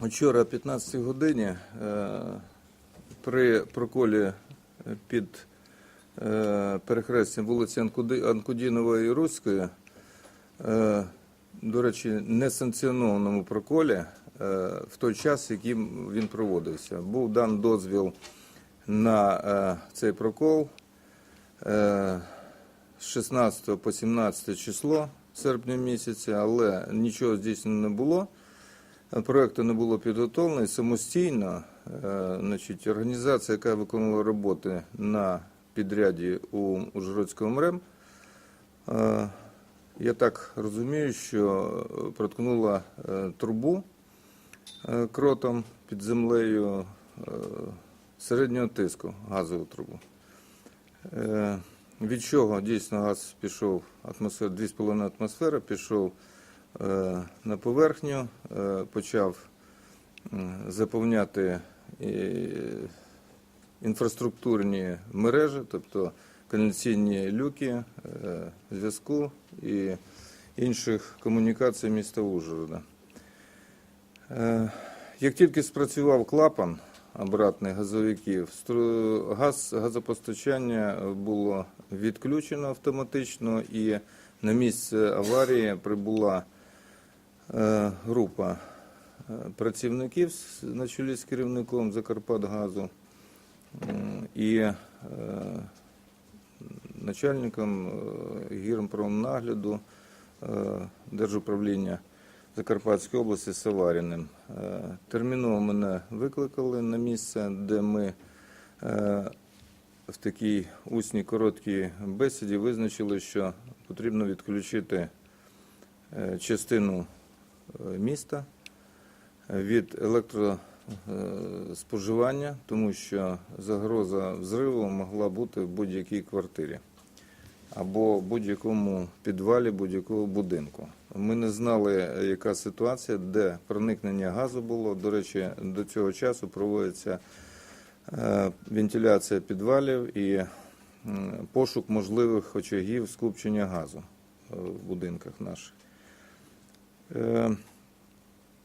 Вчора о 15 годині е, при проколі під е, перехрестям вулиці Анкудінової і Руської, е, до речі, несанкціонованому проколі е, в той час, яким він проводився. Був дан дозвіл на е, цей прокол е, з 16 по 17 число серпня місяця, але нічого здійснено не було. Проекту не було підготовлено самостійно. е, Значить, організація, яка виконувала роботи на підряді у Ужгородському МРЕМ, е, я так розумію, що проткнула е, трубу кротом під землею середнього тиску, газову трубу. Від чого дійсно газ пішов, атмосфера, 2,5 атмосфера пішов на поверхню, е, почав заповняти е, інфраструктурні мережі, тобто каналіційні люки, е, зв'язку і інших комунікацій міста Ужгорода. Е, Як тільки спрацював клапан обратний газовиків, газ, газопостачання було відключено автоматично і на місце аварії прибула е, група е, працівників на чолі з керівником Закарпатгазу і е, начальником е, гірпромнагляду е, Держуправління Закарпатської області Саваріним. Е, Терміново мене викликали на місце, де ми е, в такій усній короткій бесіді визначили, що потрібно відключити е, частину е, міста від електроспоживання, тому що загроза взриву могла бути в будь-якій квартирі або в будь-якому підвалі будь-якого будинку. Ми не знали, яка ситуація, де проникнення газу було. До речі, до цього часу проводиться е, вентиляція підвалів і пошук можливих очагів скупчення газу е, в будинках наших. Е,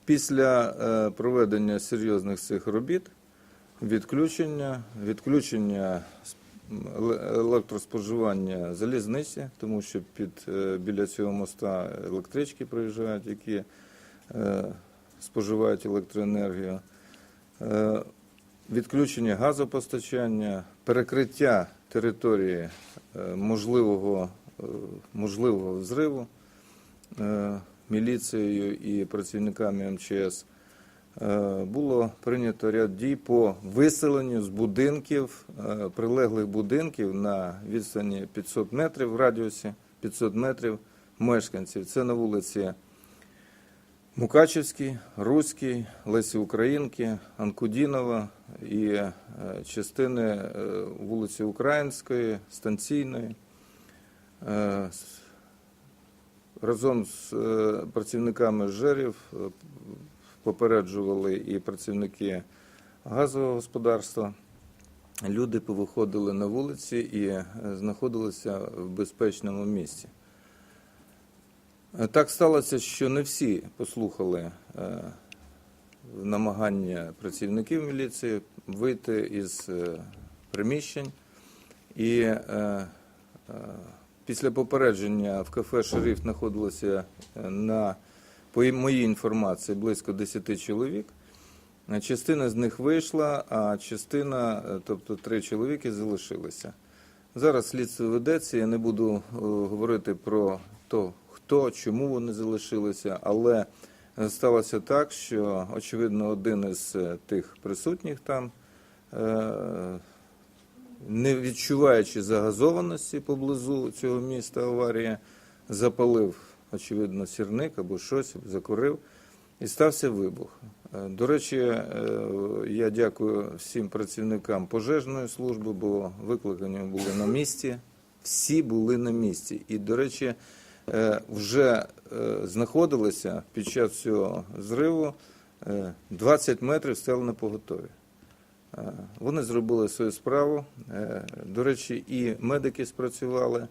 Після е, проведення серйозних цих робіт, відключення, відключення еле- електроспоживання залізниці, тому що під, е, біля цього моста електрички проїжджають, які е, споживають електроенергію, е, відключення газопостачання, перекриття території е, можливого, е, можливого взриву. Е, міліцією і працівниками МЧС. Е, Було прийнято ряд дій по виселенню з будинків, е, прилеглих будинків на відстані 500 метрів в радіусі 500 метрів мешканців. Це на вулиці Мукачевській, Руській, Лесі Українки, Анкудінова і е, частини вулиці Української, Станційної. Разом з е, працівниками ЖЕРів е, попереджували і працівники газового господарства. Люди повиходили на вулиці і е, знаходилися в безпечному місці. Так сталося, що не всі послухали намагання працівників міліції вийти із приміщень. І після попередження в кафе Шериф знаходилося е, на, по моїй інформації, близько 10 чоловік. Е, Частина з них вийшла, а частина, е, тобто три чоловіки, залишилися. Зараз слідство ведеться, я не буду говорити про то, хто, чому вони залишилися, але сталося так, що, очевидно, один із тих присутніх там, не відчуваючи загазованості поблизу цього міста аварія, запалив, очевидно, сірник або щось, закурив, і стався вибух. Е, До речі, е, я дякую всім працівникам пожежної служби, бо викликані були на місці. Всі були на місці. І, до речі, е, вже знаходилися під час цього зриву е, 20 метрів стали на поготові. Е, Вони зробили свою справу. Е, До речі, і медики спрацювали.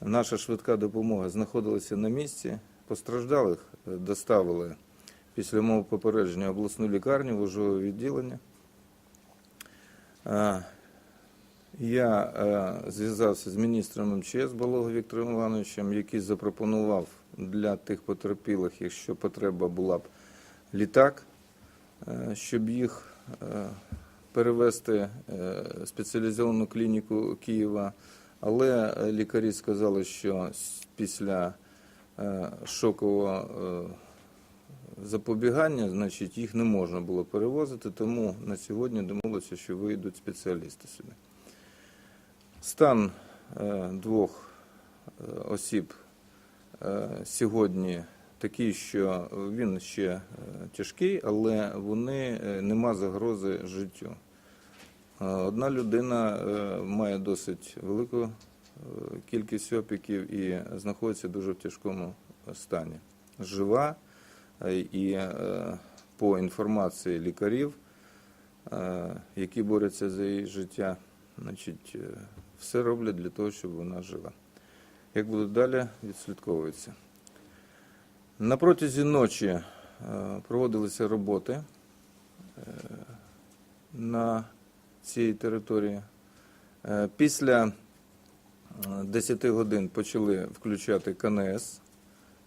Наша швидка допомога знаходилася на місці. Постраждалих е, доставили після мого попередження обласну лікарню, вожове відділення. Я зв'язався з міністром МЧС Балого Віктором Івановичем, який запропонував для тих потерпілих, якщо потреба була б літак, щоб їх перевести е, спеціалізовану клініку Києва. Але е, лікарі сказали, що після е, шокового запобігання, значить, їх не можна було перевозити, тому на сьогодні домовилися, що вийдуть спеціалісти сюди. Стан двох осіб сьогодні такий, що він ще е, тяжкий, але вони е, нема загрози життю. Е, Одна людина має досить велику кількість опіків і знаходиться дуже в тяжкому стані. Жива і по інформації лікарів, які борються за її життя, значить, все роблять для того, щоб вона жила. Як буде далі, відслідковується. На протязі ночі е, проводилися роботи е, на цій території. Е, Після е, 10 годин почали включати КНС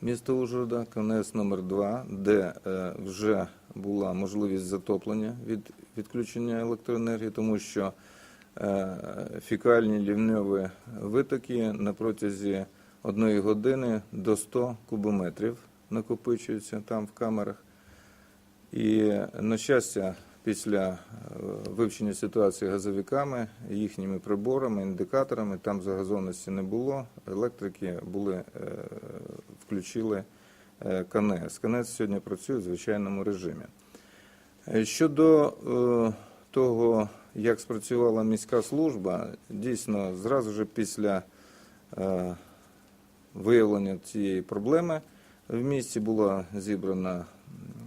міста Ужгорода, КНС номер 2 де вже була можливість затоплення від відключення електроенергії, тому що фекальні лівньові витоки на протязі одної години до 100 кубометрів накопичуються там в камерах. І, на щастя, після е, вивчення ситуації газовиками, їхніми приборами, індикаторами, там загазованості не було. Електрики були, е, включили е, КНС. КНС сьогодні працює в звичайному режимі. Щодо того, як спрацювала міська служба, дійсно, зразу ж після виявлення цієї проблеми в місті була зібрана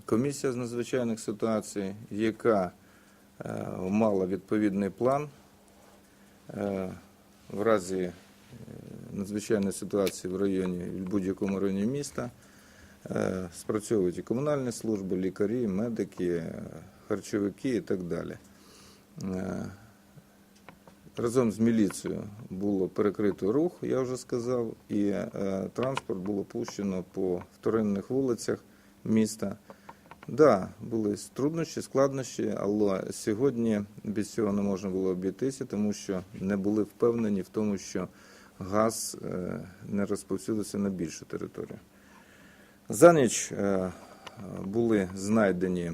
комісія з надзвичайних ситуацій, яка е, мала відповідний план е, в разі е, надзвичайної ситуації в районі, в будь-якому районі міста. Спрацьовують і комунальні служби, лікарі, медики, харчовики і так далі. Разом з міліцією було перекрито рух, я вже сказав, і е, транспорт було пущено по вторинних вулицях міста. Да, були труднощі, складнощі, але сьогодні без цього не можна було обійтися, тому що не були впевнені в тому, що газ е, не розповсюдився на більшу територію. За ніч е, були знайдені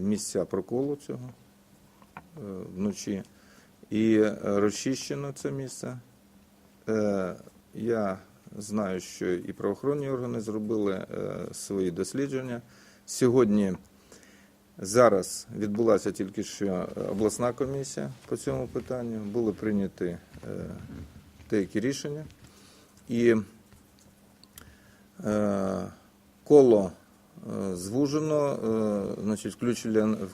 місця проколу цього вночі і е, розчищено це місце. Е, Я знаю, що і правоохоронні органи зробили е, свої дослідження. Сьогодні зараз відбулася тільки що обласна комісія по цьому питанню. Були прийняті деякі рішення. І коло звужено, е, значить,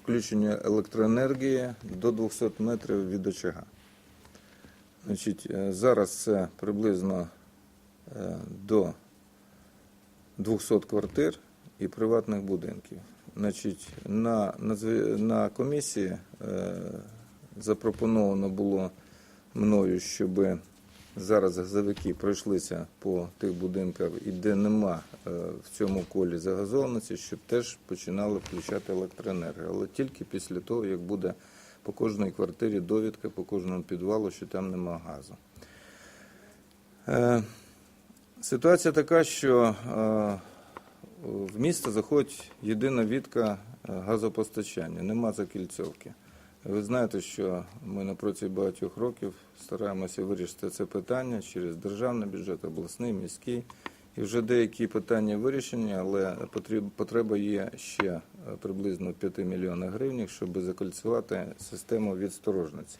включення, електроенергії до 200 метрів від очага. Значить, е, зараз це приблизно е, до 200 квартир і приватних будинків. Значить, на, на, комісії е, запропоновано було мною, щоб зараз газовики пройшлися по тих будинках, і де нема е, в цьому колі загазованості, щоб теж починали включати електроенергію. Але тільки після того, як буде по кожній квартирі довідка, по кожному підвалу, що там нема газу. Е, Ситуація така, що е, в місто заходить єдина відка газопостачання, нема закільцьовки. Ви знаєте, що ми на протязі багатьох років стараємося вирішити це питання через державний бюджет, обласний, міський. І вже деякі питання вирішені, але потреба є ще е, приблизно 5 мільйонів гривень, щоб закольцювати систему відсторожниці.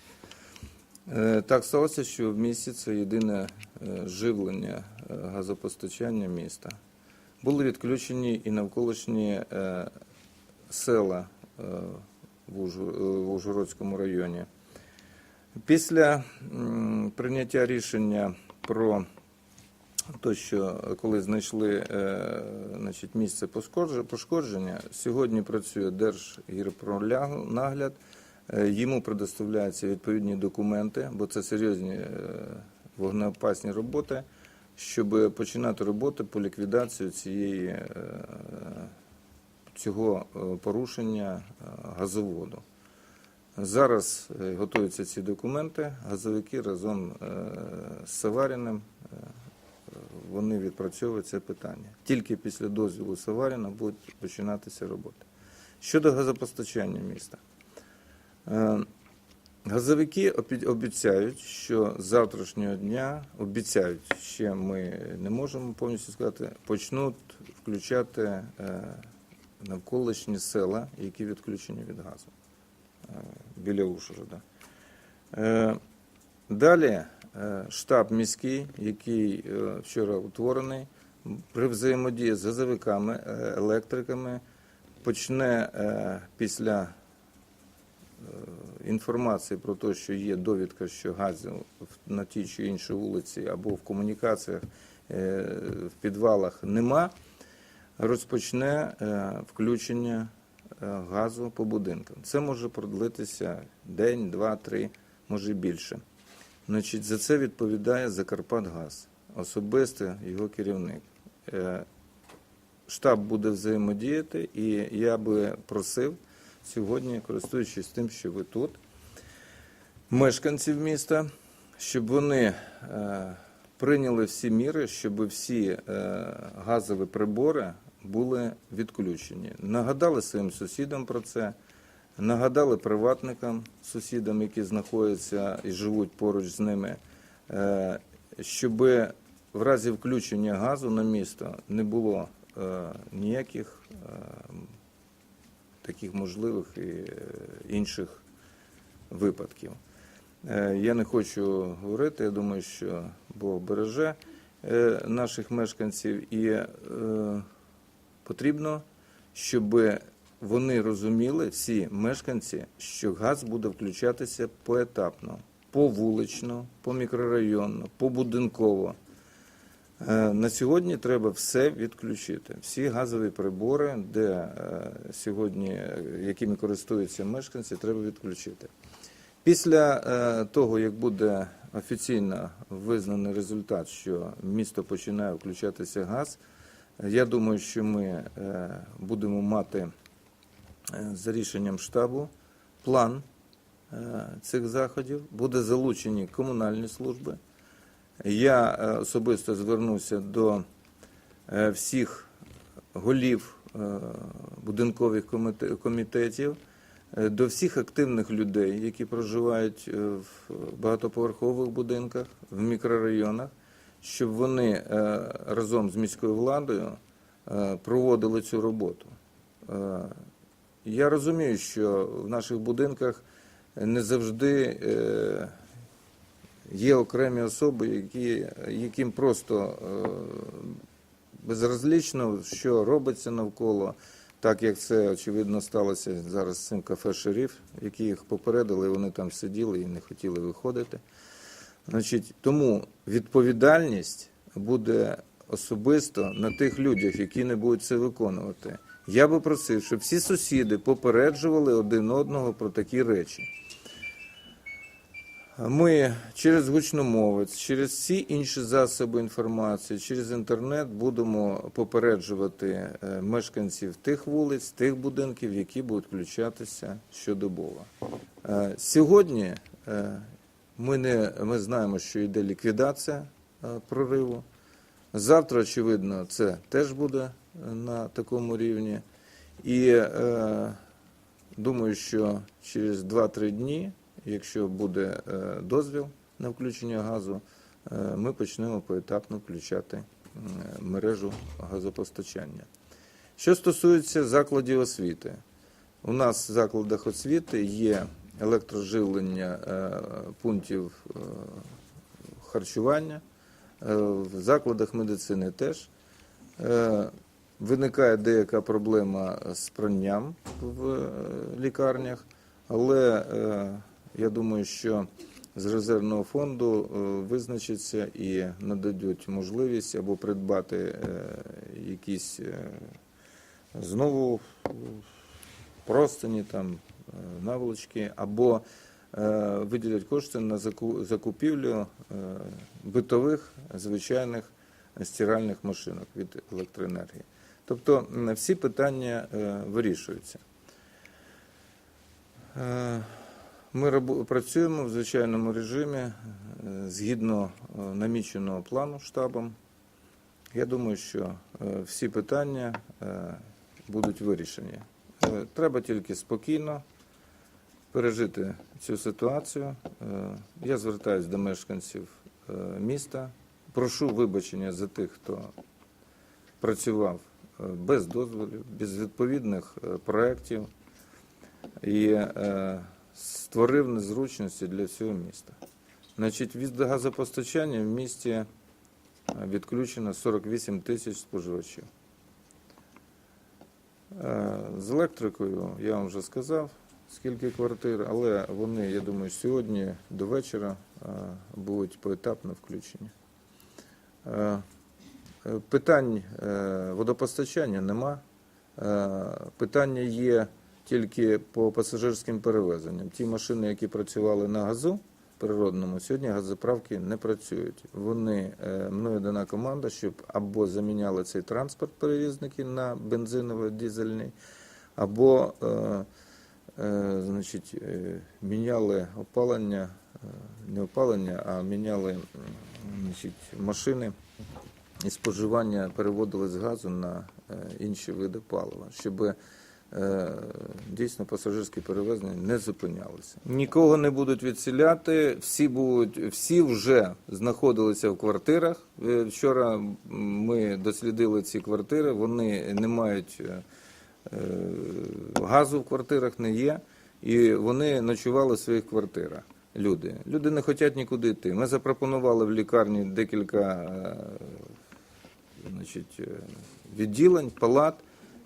Е, Так сталося, що в місті це єдине е, живлення газопостачання міста. Були відключені і навколишні села е, в Ужгородському районі. Після прийняття рішення про то, що коли знайшли е, значить, місце пошкодження, сьогодні працює Держгірпронагляд, е, йому предоставляються відповідні документи, бо це серйозні вогнеопасні роботи, щоб починати роботи по ліквідації цієї, цього е, порушення е, газоводу. Зараз е, готуються ці документи. Газовики разом з Саваріним вони відпрацьовують це питання. Тільки після дозволу Саваріна будуть починатися роботи. Щодо газопостачання міста. Газовики обіцяють, що з завтрашнього дня обіцяють, ще ми не можемо повністю сказати, почнуть включати навколишні села, які відключені від газу е, біля Ужгорода. Е, Далі е, штаб міський, який вчора утворений, при взаємодії з газовиками, електриками, почне після інформації про те, що є довідка, що газу на тій чи іншій вулиці або в комунікаціях в підвалах нема, розпочне е, включення е, газу по будинкам. Це може продлитися день, два, три, може більше. Значить, за це відповідає Закарпатгаз, особисто його керівник. Е, Штаб буде взаємодіяти, і я би просив сьогодні, користуючись тим, що ви тут, мешканців міста, щоб вони прийняли всі міри, щоб всі газові прибори були відключені. Нагадали своїм сусідам про це, нагадали приватникам, сусідам, які знаходяться і живуть поруч з ними, е, щоб в разі включення газу на місто не було е, ніяких е, таких можливих і інших випадків. Я не хочу говорити, я думаю, що Бог береже наших мешканців, і потрібно, щоб вони розуміли, всі мешканці, що газ буде включатися поетапно, повулично, помікрорайонно, побудинково. Е, На сьогодні треба все відключити. Всі газові прибори, де е, сьогодні, е, якими користуються мешканці, треба відключити. Після того, як буде офіційно визнаний результат, що місто починає включатися газ, я думаю, що ми е, будемо мати е, за рішенням штабу план е, цих заходів, буде залучені комунальні служби. Я особисто звернуся до всіх голів будинкових комітетів, до всіх активних людей, які проживають в багатоповерхових будинках, в мікрорайонах, щоб вони е, разом з міською владою е, проводили цю роботу. Е, Я розумію, що в наших будинках не завжди є окремі особи, які, яким просто безразлічно, що робиться навколо, так як це очевидно сталося зараз з цим кафе Шеріф, які їх попередили, вони там сиділи і не хотіли виходити. Значить, тому відповідальність буде особисто на тих людях, які не будуть це виконувати. Я би просив, щоб всі сусіди попереджували один одного про такі речі. Ми через гучномовець, через всі інші засоби інформації, через інтернет будемо попереджувати е, мешканців тих вулиць, тих будинків, які будуть включатися щодобово. Е, Сьогодні е, ми, не, ми знаємо, що йде ліквідація е, прориву. Завтра, очевидно, це теж буде е, на такому рівні. І е, думаю, що через 2-3 дні, якщо буде е, дозвіл на включення газу, ми почнемо поетапно включати мережу газопостачання. Що стосується закладів освіти, у нас в закладах освіти є електроживлення е, пунктів е, харчування, е, в закладах медицини теж. Виникає деяка проблема з пранням в лікарнях, але я думаю, що з резервного фонду визначаться і нададуть можливість або придбати якісь знову простині, там, наволочки, або е, виділять кошти на заку- закупівлю е, битових звичайних стиральних машинок від електроенергії. Тобто всі питання е, вирішуються. Е, Ми працюємо в звичайному режимі е, згідно е, наміченого плану штабом. Я думаю, що е, всі питання е, будуть вирішені. Е, Треба тільки спокійно пережити цю ситуацію. Е, Я звертаюся до мешканців е, міста. Прошу вибачення за тих, хто працював е, без дозволів, без відповідних проєктів і створив незручності для всього міста. Значить, від газопостачання в місті відключено 48 тисяч споживачів. З електрикою я вам вже сказав, скільки квартир, але вони, я думаю, сьогодні до вечора е, будуть поетапно включені. Е, е, Питань водопостачання нема. Питання є тільки по пасажирським перевезенням. Ті машини, які працювали на газу природному, сьогодні газоправки не працюють. Вони мною дана команда, щоб або заміняли цей транспорт перевізники на бензиновий дизельний, або значить, е, міняли опалення, е, не опалення, а міняли значить, машини і споживання переводили з газу на е, інші види палива, щоб е, дійсно пасажирські перевезення не зупинялися. Нікого не будуть відселяти, всі будуть, всі вже знаходилися в квартирах. Е, Вчора ми дослідили ці квартири, вони не мають е, е, газу в квартирах, не є, і вони ночували в своїх квартирах. Люди. Люди не хочуть нікуди йти. Ми запропонували в лікарні декілька е, значить, е, відділень, палат,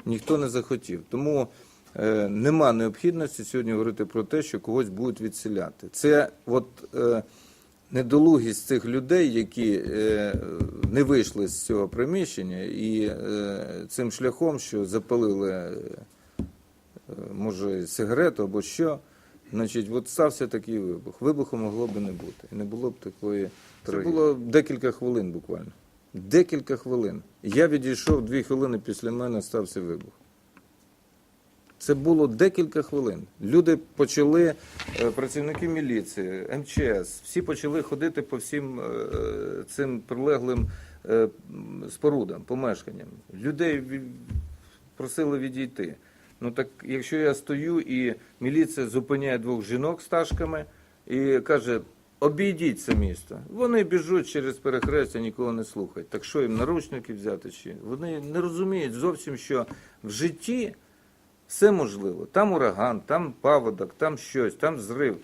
ніхто не захотів. Тому е, нема необхідності сьогодні говорити про те, що когось будуть відселяти. Це от е, недолугість цих людей, які е, не вийшли з цього приміщення, і е, цим шляхом, що запалили, е, може, сигарету або що. Значить, от стався такий вибух. Вибуху могло б і не бути. І не було б такої Це було декілька хвилин буквально. Декілька хвилин. Я відійшов дві хвилини після мене стався вибух. Це було декілька хвилин. Люди почали, е, працівники міліції, МЧС, всі почали ходити по всім е, цим прилеглим е, спорудам, помешканням. Людей просили відійти. Ну так, якщо я стою і міліція зупиняє двох жінок з ташками і каже, обійдіть це місто. Вони біжуть через перехрестя, нікого не слухають. Так що їм наручники взяти чи? Вони не розуміють зовсім, що в житті все можливо. Там ураган, там паводок, там щось, там зрив.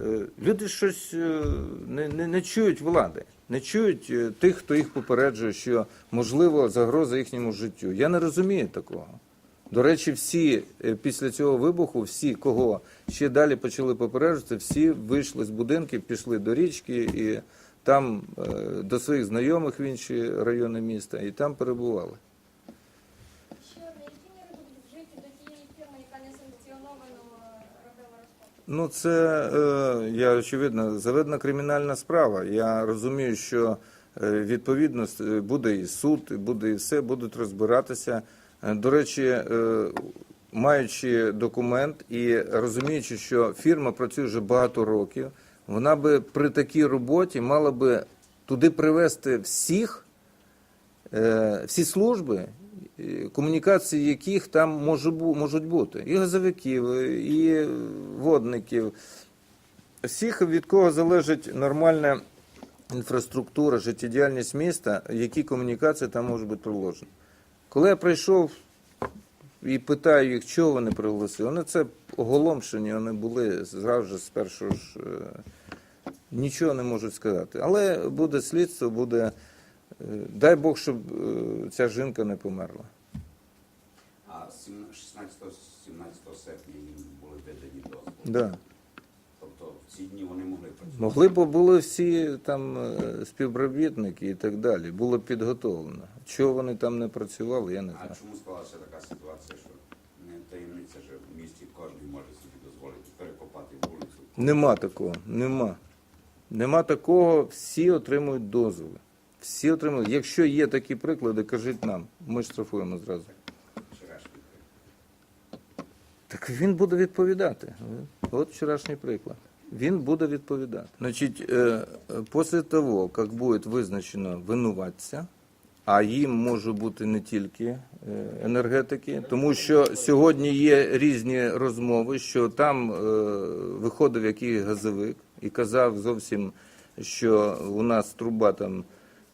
Е, Люди щось е, не, не, не чують влади, не чують е, тих, хто їх попереджує, що можливо загроза їхньому життю. Я не розумію такого. До речі, всі після цього вибуху, всі, кого ще далі почали попереджувати, всі вийшли з будинків, пішли до річки і там до своїх знайомих в інші райони міста, і там перебували. Ще одне, які міри будуть вжиті до тієї фірми, яка несанкціоновано робила розкопки? Ну, це е, я очевидно заведена кримінальна справа. Я розумію, що е, відповідно е, буде і суд, буде і все, будуть розбиратися. До речі, маючи документ і розуміючи, що фірма працює вже багато років, вона би при такій роботі мала би туди привести всіх, всі служби, комунікації яких там можуть бути. І газовиків, і водників, всіх, від кого залежить нормальна інфраструктура, життєдіяльність міста, які комунікації там можуть бути проложені. Коли я прийшов і питаю їх, чого вони приголосили, вони це оголомшені, вони були зразу ж з першого ж. е, Нічого не можуть сказати. Але буде слідство, буде. Е, Дай Бог, щоб е, ця жінка не померла. А 16-17 серпня їм були видані дозволи. Да. Тобто в ці дні вони могли працювати. Могли б були всі там е, співробітники і так далі. Було підготовлено. Чого вони там не працювали, я не знаю. А чому склалася така ситуація, що не таємниця, що в місті кожен може собі дозволити перекопати вулицю? Нема такого, нема. Нема такого, всі отримують дозволи. Всі отримують. Якщо є такі приклади, кажіть нам. Ми штрафуємо зразу. Так він буде відповідати. От вчорашній приклад. Він буде відповідати. Значить, е, е, після того, як буде визначено винуватця, а їм може бути не тільки е, енергетики, тому що сьогодні є різні розмови, що там виходив якийсь газовик і казав зовсім, що у нас труба там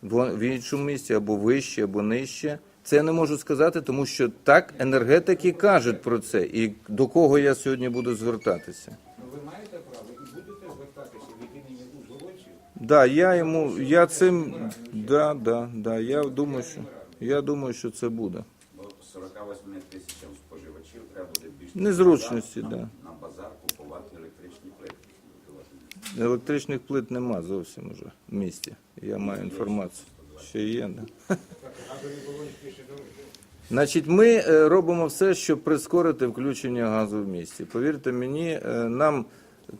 в в іншому місці або вище, або нижче. Це я не можу сказати, тому що так енергетики кажуть про це. І до кого я сьогодні буду звертатися? Ну, ви маєте право і будете звертатися від імені узгодців. Да, я йому, я цим, да, да, да, я думаю, що, я думаю, що це буде. Бо 48 тисячам споживачів треба буде більше Незручності, да. Електричних плит нема зовсім уже в місті. Я маю інформацію. Ще є, да. Значить, ми е, робимо все, щоб прискорити включення газу в місті. Повірте мені, е, нам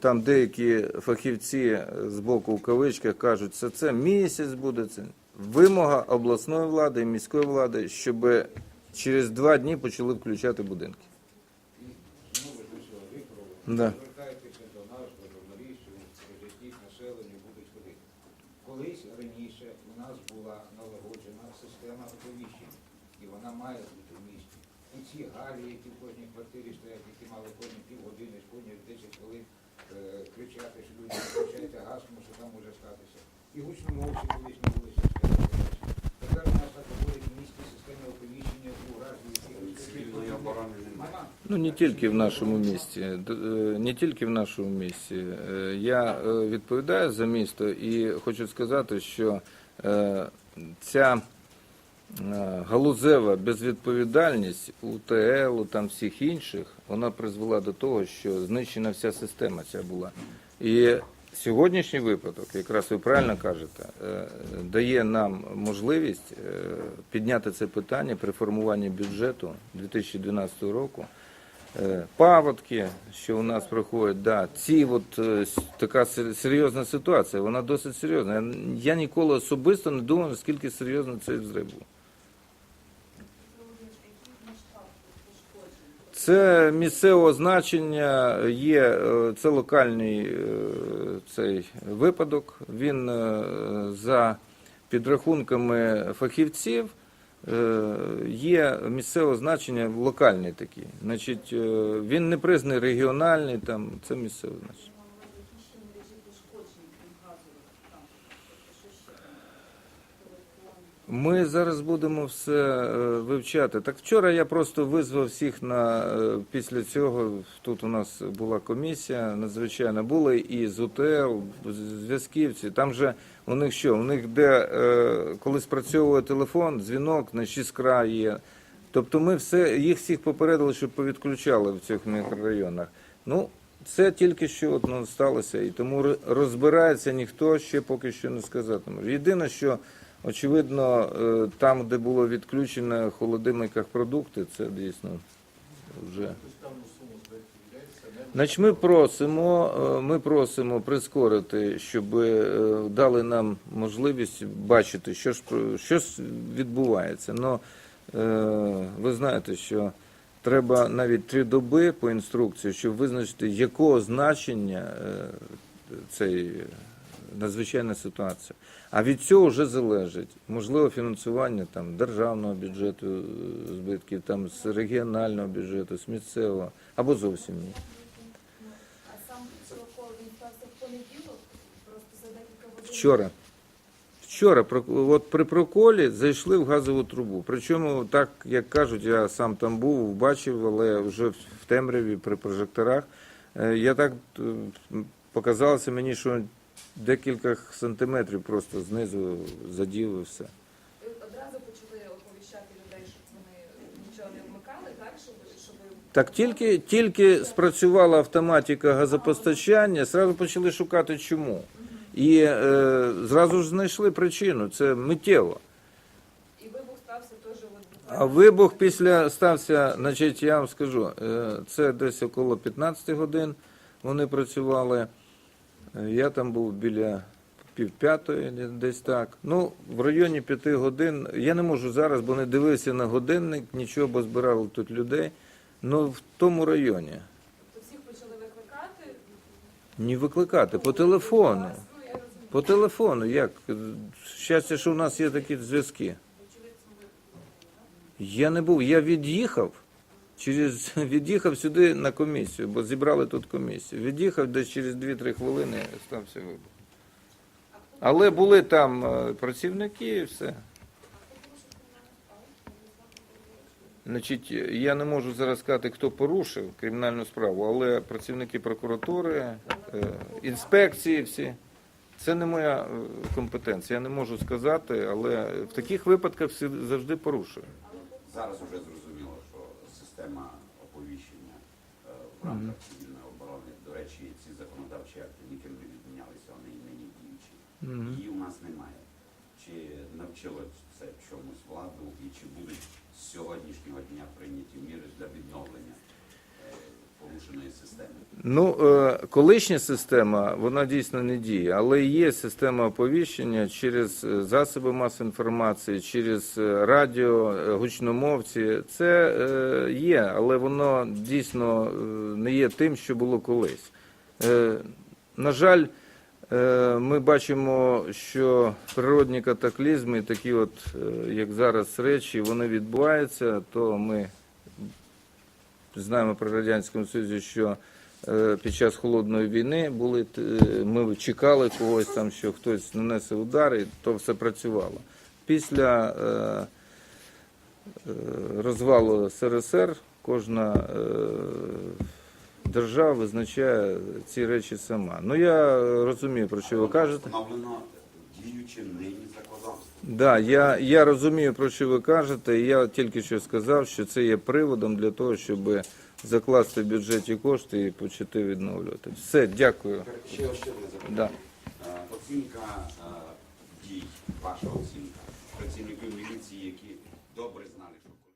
там деякі фахівці е, з боку в кавичках кажуть, що це місяць буде. Це вимога обласної влади і міської влади, щоб через два дні почали включати будинки. Да. Звертайтеся до нас, до журналістів, роз'ясніть населенню, будуть ходити. Колись раніше у нас була налагоджена система оповіщень, і вона має бути в місті. І ці галі, які в кожній квартирі стоять, які мали кожні півгодини, кожні 10 хвилин е, кричати, що люди включайте газ, тому що там може статися. І гучномовці колись на вулиці сказали. Тепер у нас так говорить в місті система оповіщення у разі Ну не тільки в нашому місті, е, не тільки в нашому місті. Е, Я е, відповідаю за місто і хочу сказати, що ця галузева безвідповідальність УТЛ, там всіх інших, вона призвела до того, що знищена вся система ця була. І сьогоднішній випадок, якраз ви правильно кажете, е, дає нам можливість е, підняти це питання при формуванні бюджету 2012 року. Е, Паводки, що у нас проходять, да, ці от така серйозна ситуація, вона досить серйозна. Я ніколи особисто не думав, наскільки серйозно цей взрив був. Це місцевого значення, є е, це локальний е, цей випадок. Він е, за підрахунками фахівців є місцевого значення локальний такий. Значить, він не признаний регіональний, там це місцеве значення. Ми зараз будемо все е, вивчати. Так вчора я просто визвав всіх на е, після цього. Тут у нас була комісія, надзвичайно були і з УТЛ, зв'язківці. Там же у них що? У них де е, коли спрацьовує телефон, дзвінок на іскра є. Тобто ми все їх всіх попередили, щоб повідключали в цих мікрорайонах. Ну, це тільки що от, ну, сталося, і тому розбирається ніхто ще поки що не сказати. може. Єдине, що очевидно, е, там, де було відключено холодильниках продукти, це дійсно вже. Значить, ми просимо, е, ми просимо прискорити, щоб е, дали нам можливість бачити, що ж що ж відбувається. Но ви знаєте, що треба навіть три доби по інструкції, щоб визначити, якого значення цей надзвичайна ситуація. А від цього вже залежить можливо фінансування там державного бюджету е, збитків, там з регіонального бюджету, з місцевого або зовсім ні. А сам він стався в понеділок, просто за декілька годин. Вчора. Вчора от при проколі зайшли в газову трубу. Причому, так як кажуть, я сам там був, бачив, але вже в темряві при прожекторах. Е, Я так показалося мені, що декілька сантиметрів просто знизу задів і все. Ви одразу почали оповіщати людей, щоб вони нічого не вмикали, так? Щоб, щоб Так тільки, тільки спрацювала автоматика газопостачання, зразу почали шукати чому. І е, зразу ж знайшли причину. Це миттєво. І вибух стався теж от А вибух після стався, значить, я вам скажу, е, це десь около 15 годин вони працювали. Я там був біля півп'ятої, десь так. Ну, в районі п'яти годин. Я не можу зараз, бо не дивився на годинник, нічого, бо збирали тут людей. Ну, в тому районі. то всіх почали викликати. Ні викликати, по телефону. Ну. По телефону, як? Щастя, що в нас є такі зв'язки. Я не був, я від'їхав. Через від'їхав сюди на комісію, бо зібрали тут комісію. Від'їхав десь через 2-3 хвилини стався вибух. Але були там е, працівники і все. Значить, я не можу зараз сказати, хто порушив кримінальну справу, але працівники прокуратури, е, інспекції всі. Це не моя е, компетенція, я не можу сказати, але в таких випадках завжди порушую. Зараз вже зрозуміло, що система оповіщення е, в рамках цивільної оборони, до речі, ці законодавчі акти ніким не відмінялися, вони і нині діючі. Її у нас немає. Чи навчило це чомусь владу і чи будуть з сьогоднішнього дня прийняті міри для відновлення е, порушеної системи? Ну, е, колишня система, вона дійсно не діє, але є система оповіщення через е, засоби масової інформації, через е, радіо, гучномовці. Це є, але воно дійсно не є тим, що було колись. На жаль, ми бачимо, що природні катаклізми, такі от, як зараз речі, вони відбуваються, то ми знаємо про Радянському Союзі, що е, під час холодної війни були е, ми чекали когось там, що хтось нанесе удар, і то все працювало. Після е, розвалу СРСР кожна держава визначає ці речі сама. Ну я розумію, про що ви кажете. Встановлено діюче нині законодавство. Да, я, я розумію, про що ви кажете. і Я тільки що сказав, що це є приводом для того, щоб закласти в бюджеті кошти і почати відновлювати. Все, дякую. Ще ще одне запитання. Да. Оцінка дій, ваша оцінка працівників міліції, які добре знають.